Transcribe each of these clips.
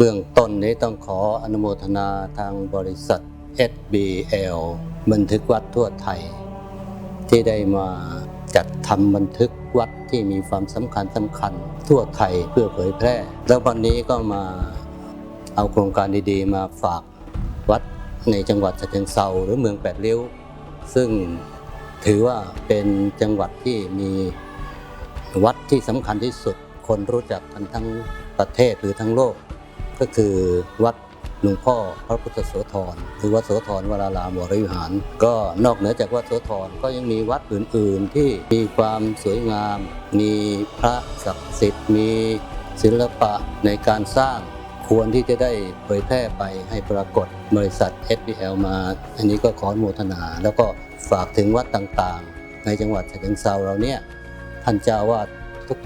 เบื้องต้นนี้ต้องขออนุโมทนาทางบริษัท SBL บันทึกวัดทั่วไทย ที่ได้มาจัดทำบันทึกวัดที่มีความสำคัญสำคัญ ทั่วไทยเพื่อเผยแพร่ แล้ววันนี้ก็มาเอาโครงการดีๆ มาฝากวัดในจังหวัดฉะเชิงเซาหรือเมืองแปดริ้วซึ่งถือว่าเป็นจังหวัดที่มีวัดที่สำคัญที่สุด คนรู้จักกันทั้งประเทศหรือทั้งโลก ก็คือวัดหลวงพ่อพระพุทธโสธรหรือวัดโสธรวรารามวรวิหาร ก็นอกเหนือจากวัดโสธรก็ยังมีวัดอื่น ๆ ที่มีความสวยงาม มีพระศักดิ์สิทธิ์มีศิลปะในการสร้างควรที่จะได้เผยแพร่ไปให้ปรากฏบริษัท SBL มา อันนี้ก็ขออนุโมทนา แล้วก็ฝากถึงวัดต่างๆ ในจังหวัดฉะเชิงเซาเราเนี่ยท่านเจ้าวาด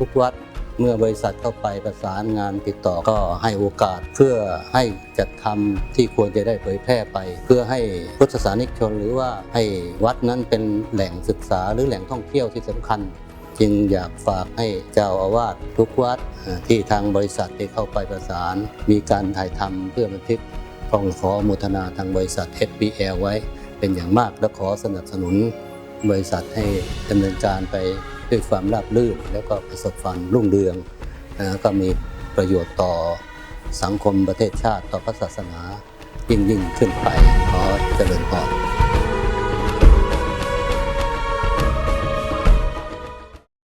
ทุกๆวัด เมื่อบริษัทเข้าไปประสานงานติดต่อก็ให้โอกาสเพื่อให้จัดทำที่ควรจะได้เผยแพร่ไป เพื่อให้พุทธศาสนิกชนหรือว่าให้วัดนั้นเป็นแหล่งศึกษาหรือแหล่งท่องเที่ยวที่สำคัญ จึงอยากฝากให้เจ้าอาวาสทุกวัดที่ทางบริษัทได้เข้าไปประสาน มีการถ่ายทำเพื่อบันทึกต้องขออนุทนาทางบริษัท SBL ไว้เป็นอย่างมากและขอสนับสนุนบริษัทให้ดำเนินการไป ด้วยความราบรื่น แล้วก็ประสบความรุ่งเรืองก็มีประโยชน์ต่อสังคมประเทศชาติต่อพระศาสนายิ่งยิ่งขึ้นไปขอเจริญพร